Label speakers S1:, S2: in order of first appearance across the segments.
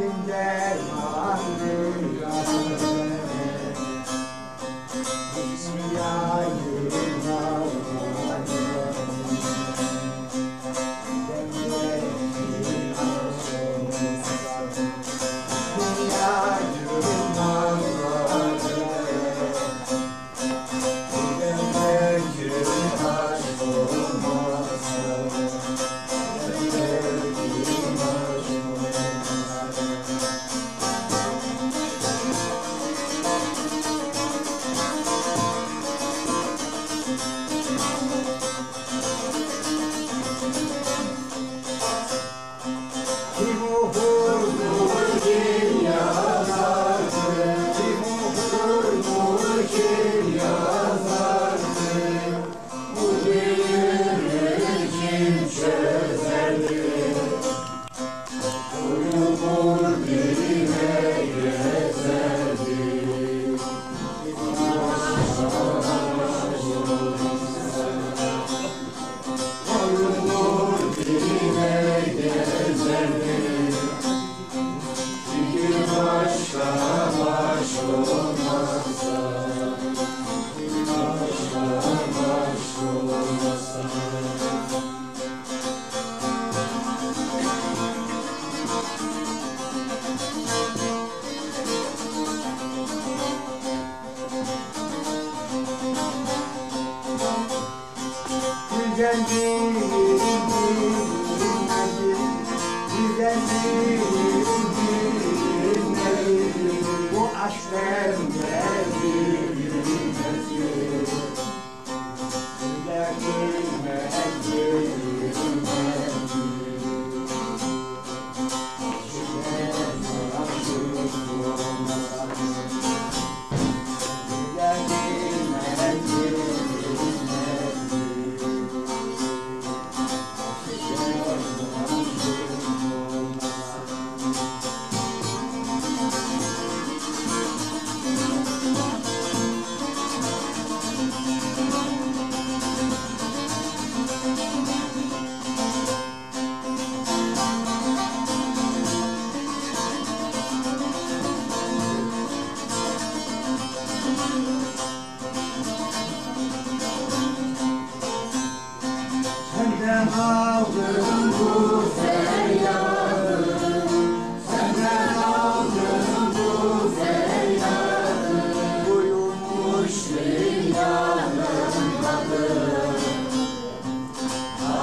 S1: yeah.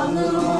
S1: on the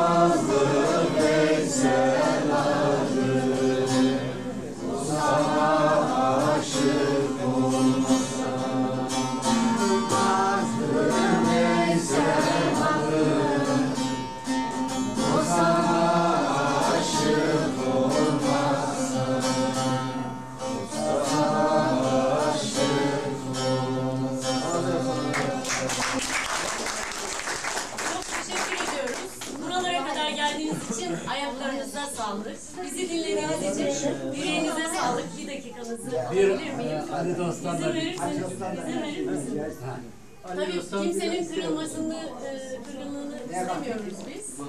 S1: yüreğinize sağlık. Bir dakikanızı alabilir miyim?
S2: Ali Dostan
S1: İzin verirseniz, izin verir misiniz? Tabii kimsenin kırılmasını, e, kırgınlığını istemiyoruz biz.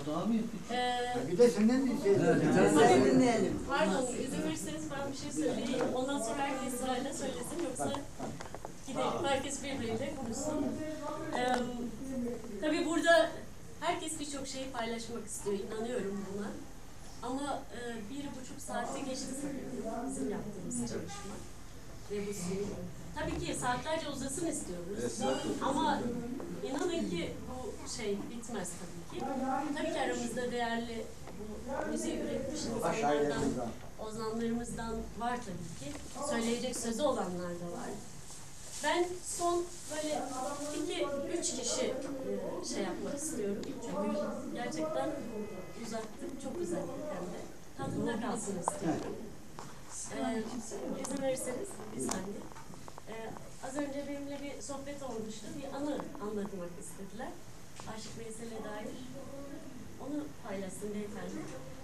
S1: Ee,
S3: Bir de senden bir şey
S1: Hadi Pardon, izin verirseniz ben bir şey söyleyeyim. Ondan sonra herkes sırayla söylesin yoksa gidelim. Herkes birbiriyle konuşsun. Ee, tabii burada herkes birçok şeyi paylaşmak istiyor. inanıyorum buna. Ama e, bir buçuk saatte geçti bizim yaptığımız çalışma. Ve bu sunum. Tabii ki saatlerce uzasın istiyoruz. Ama inanın ki bu şey bitmez tabii ki. Tabii ki aramızda değerli bu müziği üretmiş insanlardan, ozanlarımızdan var tabii ki. Söyleyecek sözü olanlar da var. Ben son böyle iki, üç kişi e, şey yapmak istiyorum. Çünkü gerçekten uzattık, çok uzattık hem de. Tadında kalsın istiyorum. Ee, izin verirseniz bir saniye. Ee, az önce benimle bir sohbet olmuştu. Bir anı anlatmak istediler. Aşık Veysel'e dair. Onu paylaşsın beyefendi.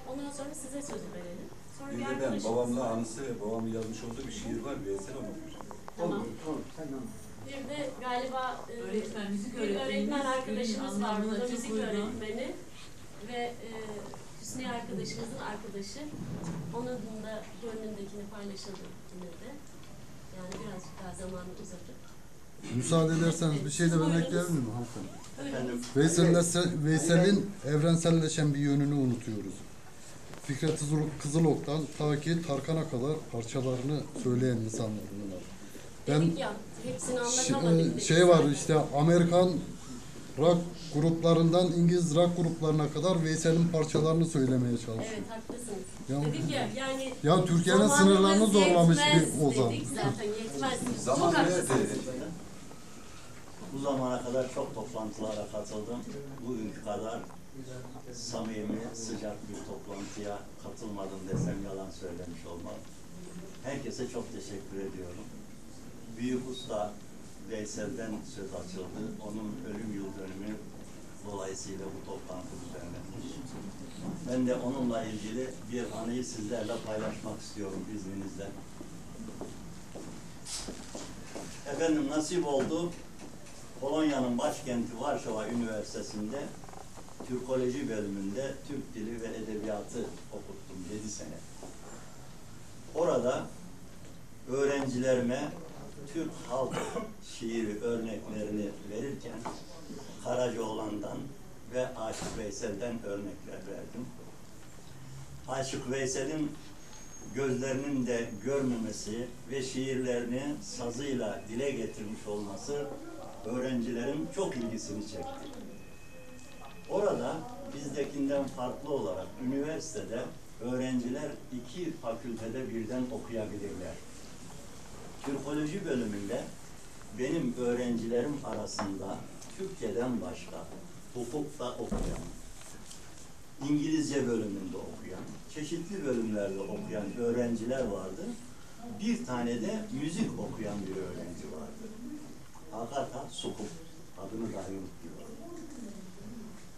S1: Ondan sonra size sözü verelim. Sonra
S4: Bir
S1: bir
S4: de ben babamla anısı ve babamın yazmış olduğu bir şiir var. Veysel okumuş.
S1: Tamam.
S3: Olur, sen anlat.
S1: Bir de galiba e,
S5: Öğretmen, müzik
S1: bir öğretmen arkadaşımız var burada, müzik öğretmeni ve e,
S2: Hüsnü arkadaşımızın arkadaşı. Onun da gönlündekini paylaşalım yine de. Yani birazcık daha zamanı uzatıp.
S6: Müsaade ederseniz bir şey de ben ekleyebilir miyim hanımefendi? Veysel'in evrenselleşen bir yönünü unutuyoruz. Fikret Kızıl- Kızılok'tan ta ki Tarkan'a kadar parçalarını söyleyen insanlar bunlar. Ben
S2: Dedik ya, hepsini anlatamadık.
S6: e, şey var işte Amerikan rock gruplarından İngiliz rock gruplarına kadar Veysel'in parçalarını söylemeye çalışıyor.
S2: Evet haklısınız.
S6: Ya-
S2: Dedik ya yani
S6: Ya Türkiye'nin sınırlarını zorlamış bir ozan.
S2: Dedik zaten yetmez. Çok
S4: Zaman
S2: haklısınız.
S7: Bu zamana kadar çok toplantılara katıldım. Bugünkü kadar samimi, sıcak bir toplantıya katılmadım desem yalan söylemiş olmam. Herkese çok teşekkür ediyorum. Büyük Usta Veysel'den söz açıldı. Onun dolayısıyla bu toplantı düzenlenmiş. Ben de onunla ilgili bir anıyı sizlerle paylaşmak istiyorum izninizle. Efendim nasip oldu. Polonya'nın başkenti Varşova Üniversitesi'nde Türkoloji bölümünde Türk Dili ve Edebiyatı okuttum 7 sene. Orada öğrencilerime Türk halk şiiri örneklerini verirken Karacaoğlan'dan ve Aşık Veysel'den örnekler verdim. Aşık Veysel'in gözlerinin de görmemesi ve şiirlerini sazıyla dile getirmiş olması öğrencilerin çok ilgisini çekti. Orada bizdekinden farklı olarak üniversitede öğrenciler iki fakültede birden okuyabilirler. Türkoloji bölümünde benim öğrencilerim arasında Türkçeden başka hukukta okuyan, İngilizce bölümünde okuyan, çeşitli bölümlerde okuyan öğrenciler vardı. Bir tane de müzik okuyan bir öğrenci vardı. Agata Sukup, adını dahi unutuyorum.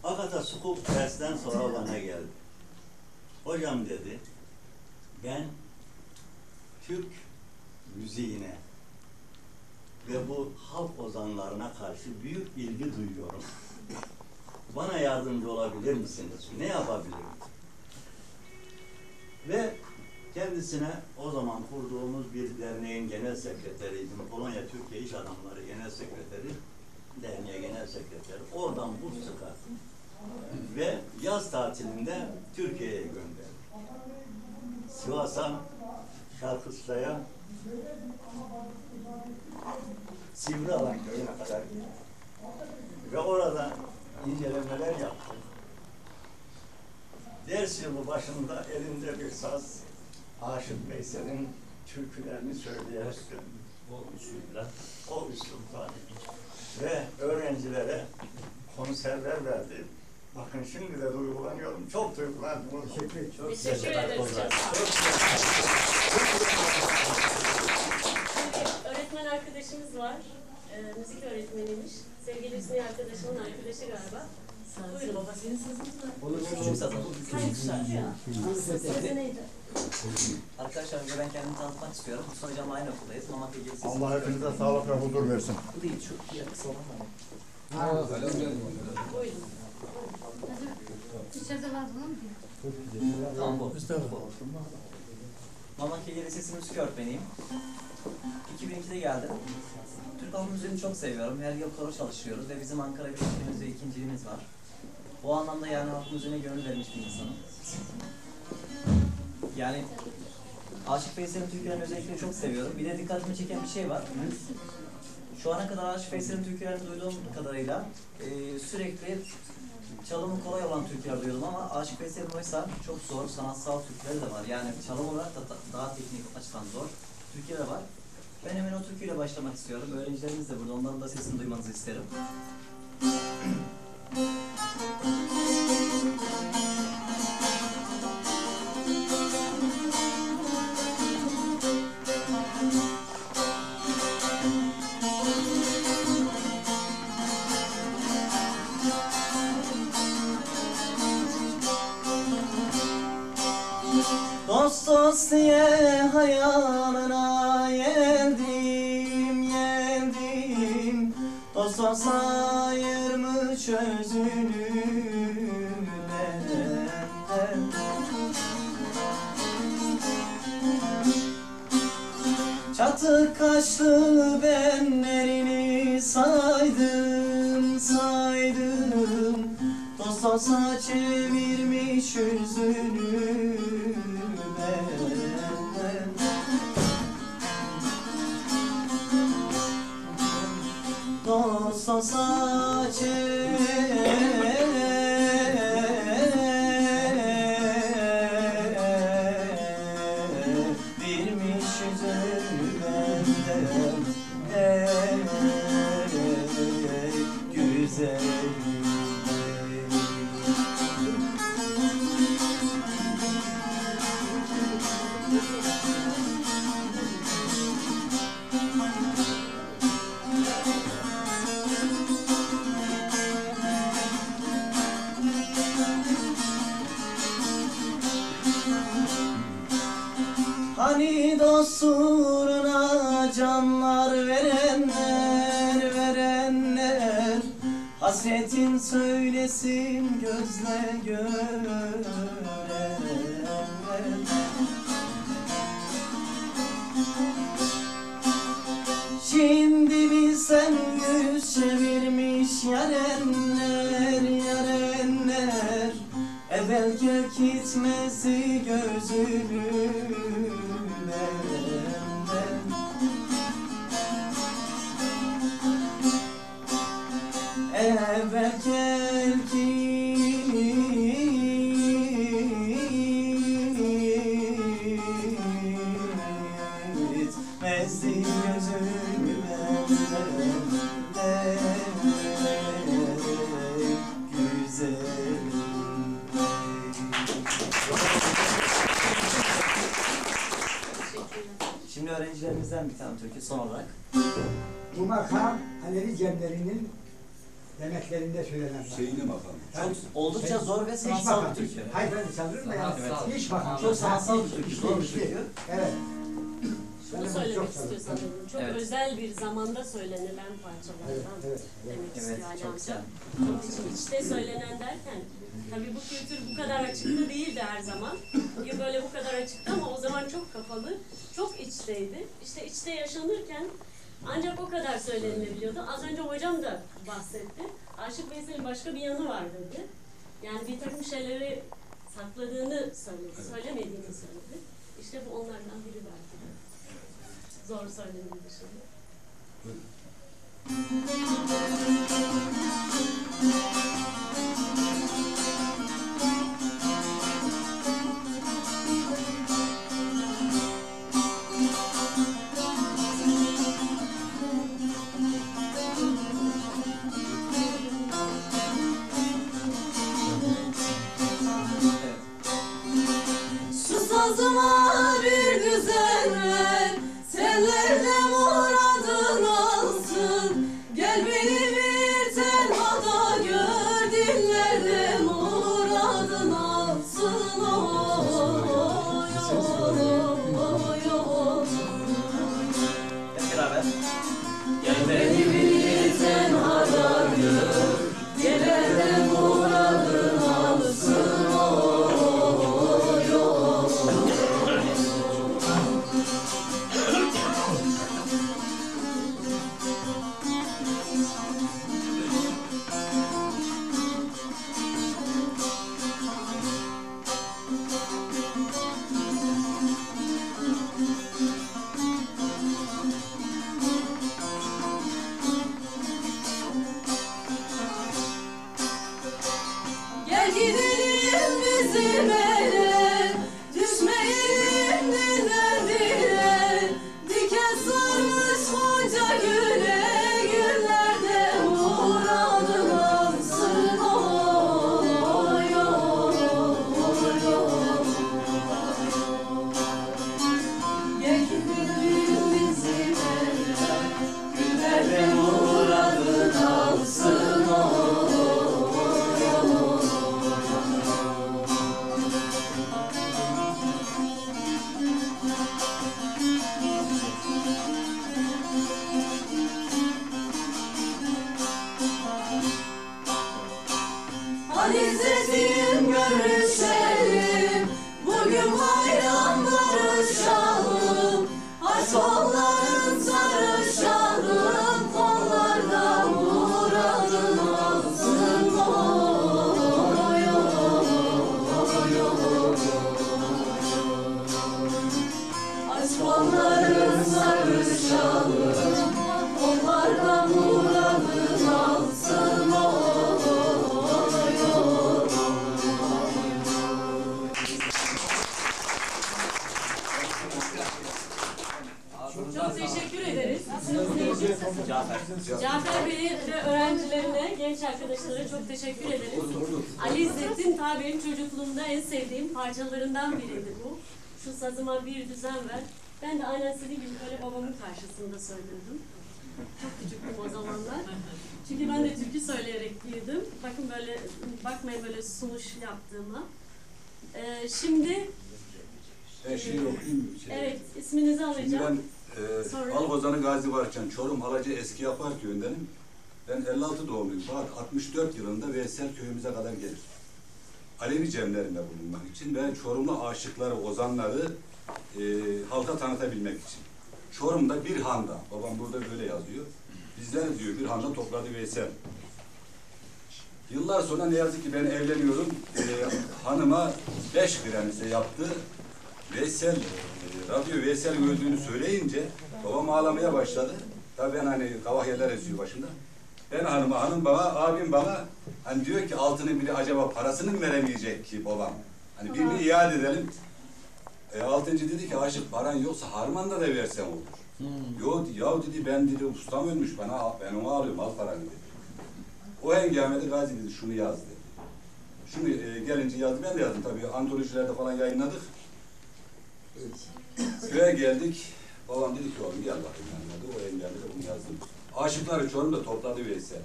S7: Agata Sukup dersten sonra bana geldi. Hocam dedi, ben Türk müziğine ve bu halk ozanlarına karşı büyük ilgi duyuyorum. Bana yardımcı olabilir misiniz? Ne yapabilirim? Ve kendisine o zaman kurduğumuz bir derneğin genel sekreteriydim. Polonya Türkiye İş Adamları Genel Sekreteri, derneğe genel sekreteri. Oradan burs çıkarttım. Ve yaz tatilinde Türkiye'ye gönderdim. Sivas'a, Şarkışla'ya, Sivrialan köyüne kadar gittim. Ve orada incelemeler yaptım. Ders yılı başında elinde bir saz, Aşık Veysel'in türkülerini söyleyerek o üslupla, o üslupla ve öğrencilere konserler verdi. Bakın şimdi de duygulanıyorum. Çok duygulandım. Teşekkür. Çok
S2: Teşekkür ederiz. Çok sağ olun. Arkadaşımız var. Ee, müzik öğretmeniymiş. Sevgili Hüsnü arkadaşımın arkadaşı galiba. Buyurun. Baba senin sözün var.
S8: Küçük sazım.
S2: Hangisi ya? Sözü neydi?
S8: Arkadaşlar önce ben kendimi tanıtmak istiyorum. Mustafa Hocam'la aynı okuldayız. Mamakya Gelisi.
S3: Allah hepinize sağlık ve huzur versin.
S8: Bu değil şu kısa olan var.
S2: Buyurun.
S1: İçeride var bunun mu?
S8: Tamam bu. Bu. Mamakya Gelisi'nin müzik öğretmeniyim. 2002'de geldim. Türk halk müziğini çok seviyorum. Her yıl koro çalışıyoruz ve bizim Ankara birinciliğimiz ve ikinciliğimiz var. O anlamda yani halk müziğine gönül vermiş bir insanım. Yani Aşık Veysel'in türkülerini özellikle çok seviyorum. Bir de dikkatimi çeken bir şey var. Şu ana kadar Aşık Veysel'in türkülerini duyduğum kadarıyla e, sürekli çalımı kolay olan türküler duyuyordum ama Aşık Veysel'in oysa çok zor sanatsal türküleri de var. Yani çalım olarak da- daha teknik açıdan zor türküler var. Ben hemen o türküyle başlamak istiyorum. Öğrencilerimiz de burada. Onların da sesini duymanızı isterim. Dost dost diye hayalına Kaşlı benlerini saydım saydım Dost olsa çevirmiş yüzünü benden. Dost olsa Hani dostuna canlar verenler verenler. Hasretin söylesin gözle görenler. Şimdi bilsen yüz çevirmiş yarenler yarenler. Evvel gök gitmesi gözünü türkü son olarak.
S1: Bu makam Alevi cemlerinin demeklerinde söylenen.
S4: Şeyine bakalım.
S8: Çok oldukça zor ve sanatsal
S1: makam.
S8: bir türkü.
S1: Hayır ben ya.
S8: Evet.
S1: İş makam.
S8: Çok sanatsal bir türkü, zor bir türkü.
S1: Evet.
S2: Söylemek
S1: çok
S2: istiyor
S1: severim.
S2: sanırım. Çok
S8: Evet.
S2: özel bir zamanda söylenilen
S1: Evet,
S2: parçalardan
S1: evet, evet.
S2: demek
S8: Evet,
S2: istiyor Ali
S8: çok
S2: amca.
S8: güzel.
S2: Onun için içte söylenen derken tabii bu kültür bu kadar açıkta değildi her zaman. Bugün böyle bu kadar açıktı ama o zaman çok kapalı, çok içteydi. İşte içte yaşanırken ancak o kadar söylenilebiliyordu. Az önce hocam da bahsetti. Aşık Veysel'in başka bir yanı var dedi. Yani bir takım şeyleri sakladığını söyledi, söylemediğini söyledi. İşte bu onlardan biri belki de. Zor söylenildi şimdi.
S8: Evet.
S9: Şu
S2: neydi? Cafer Bey'e ve öğrencilerine, genç arkadaşlara çok teşekkür ederiz. Ali İzzettin ta benim çocukluğumda en sevdiğim parçalarından biriydi bu. Şu sazıma bir düzen ver. Ben de aynen senin gibi böyle babamın karşısında söylüyordum. Çok küçüktüm o zamanlar. Çünkü ben de türkü söyleyerek büyüdüm. Bakın böyle, bakmayın böyle sunuş yaptığıma. Ee, şimdi,
S4: Ben şiir okuyayım. Şey.
S2: evet isminizi alacağım.
S4: E,
S2: Sonra?
S4: Algozan'ı Gazi varken Çorum Halacı Eski Yapar köyündenim. Ben 56 doğumluyum. Fakat 64 yılında Veysel köyümüze kadar gelir. Alevi cemlerinde bulunmak için ve Çorumlu aşıkları, ozanları e, halka tanıtabilmek için. Çorum'da bir handa, babam burada böyle yazıyor. Bizler diyor bir handa topladı Veysel. Yıllar sonra ne yazık ki ben evleniyorum. E, hanıma beş gramize yaptı. Veysel, radyo Veysel'in öldüğünü söyleyince babam ağlamaya başladı. Tabii ben hani kavahyeler esiyor başında. Ben hanıma, hanım bana, abim bana hani diyor ki altının biri acaba parasını mı veremeyecek ki babam? Hani birini iade edelim. E, altıncı dedi ki aşık paran yoksa harmanda da versen olur. Yo ya dedi ben dedi ustam ölmüş bana ben onu alıyorum al paranı dedi. O hengamede Gazi dedi şunu yaz dedi. Şunu e, gelince yazdı ben de yazdım tabii antolojilerde falan yayınladık. Köye geldik. Babam dedi ki oğlum gel bakayım yanıma. O engelleri bunu yazdım. Aşıkları Çorum'da topladı Veysel.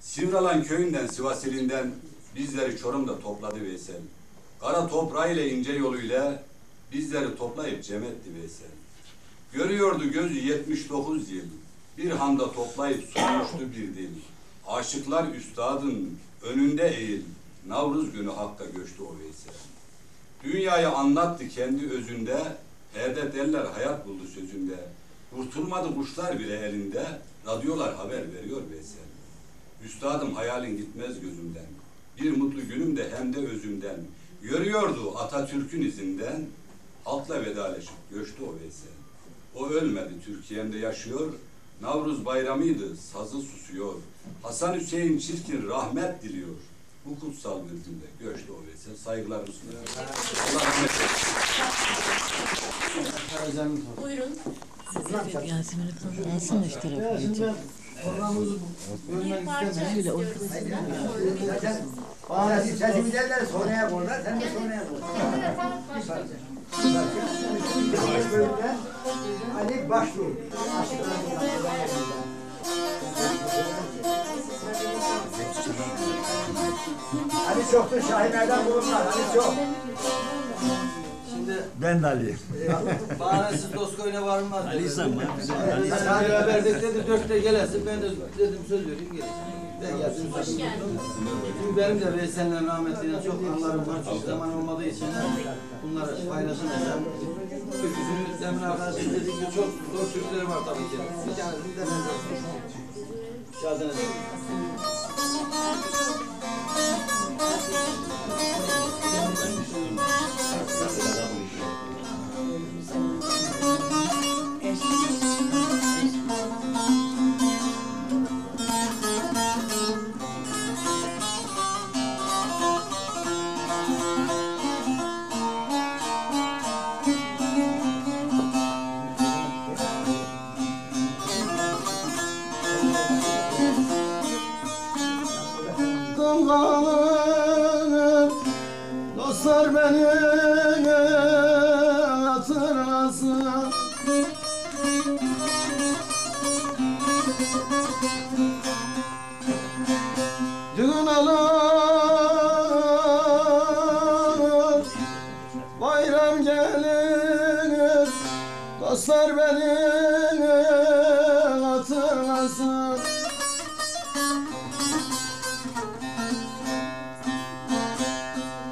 S4: Sivralan köyünden, Sivas ilinden bizleri Çorum'da topladı Veysel. Kara toprağıyla ince yoluyla bizleri toplayıp cem etti Veysel. Görüyordu gözü 79 yıl. Bir handa toplayıp sunmuştu bir dil. Aşıklar üstadın önünde eğil. Navruz günü Hakk'a göçtü o Veysel. Dünyayı anlattı kendi özünde, perde derler hayat buldu sözünde. Kurtulmadı kuşlar bile elinde, radyolar haber veriyor Veysel. Üstadım hayalin gitmez gözümden. Bir mutlu günüm de hem de özümden. Görüyordu Atatürk'ün izinden, halkla vedalaşıp göçtü o Veysel. O ölmedi, Türkiye'mde yaşıyor. Navruz bayramıydı, sazı susuyor. Hasan Hüseyin Çirkin rahmet diliyor. Bu kutsal bir günde göçtü o Veysel. Saygılarımı sunuyorum. Allah rahmet eylesin.
S2: Buyurun.
S10: Yasemin'i tanı alsana şu tarafa
S1: sesimi derler sonraya sen de sonraya koy. Başbuğ. Ali çoktur Şahin Erdem bulunmaz. Ali çok.
S8: Şimdi
S3: Ben de Ali.
S8: bahanesiz Doskoy'una varılmaz. Ali İhsan mı?
S1: Ali.
S8: Beraberdik dedi dörtte gelesin. Ben de dedim söz vereyim geleceğim. Ben geldim.
S2: Hoş geldin.
S8: Çünkü benim de Veysel'le rahmetliyle çok anlarım var. Çok zaman olmadığı için bunları paylaşamayacağım. Türküsünü demin arkadaşım dediği gibi çok zor türküleri var tabii ki. Bir tane bir de ben Müsaade edin.
S11: Damlanır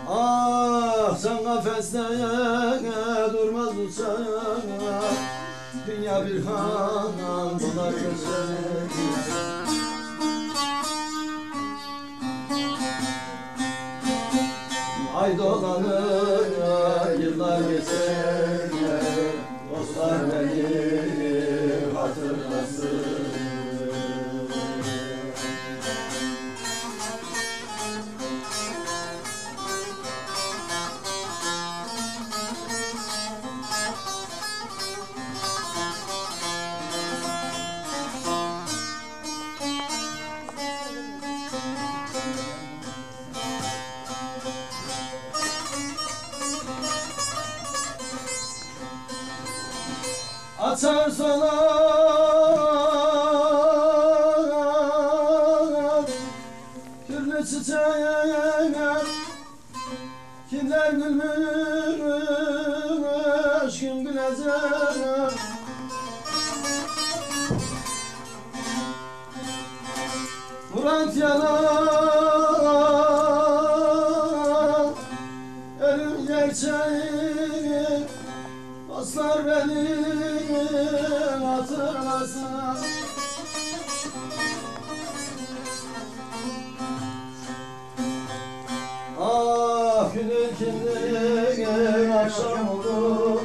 S11: Ah sen kafeste durmaz uçak Dünya bir han bular göçer Açar sola Türlü çiçeğe Kimler gülmüş Ah günün kimliği akşam oldu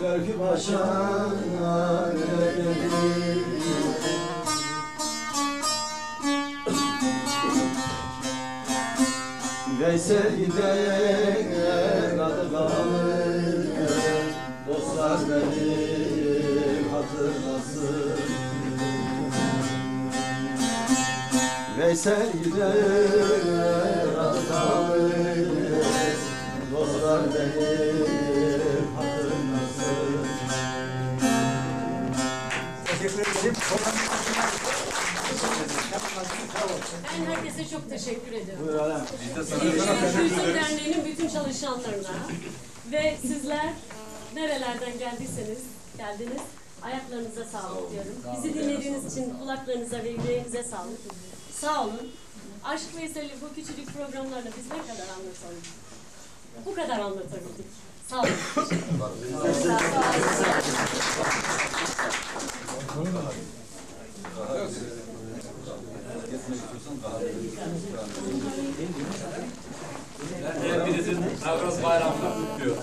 S11: Gör ki başa ne geldi Veysel gider adı kalır Dostlar beni Veysel gider Dostlar
S1: Teşekkür ederim.
S2: Ben herkese çok teşekkür ediyorum.
S11: Buyur Alem.
S4: Biz de sana
S2: Derneği'nin bütün çalışanlarına ve sizler nerelerden geldiyseniz geldiniz. Ayaklarınıza sağlık diyorum. Bizi dinlediğiniz için kulaklarınıza ve yüreğinize sağlık. Sağ olun. Aşk Veysel'i bu küçücük programlarda biz ne kadar anlatalım? Bu kadar anlatabildik. Sağ olun. Olun.
S12: Hepinizin Nevruz Bayramı'nı kutluyorum.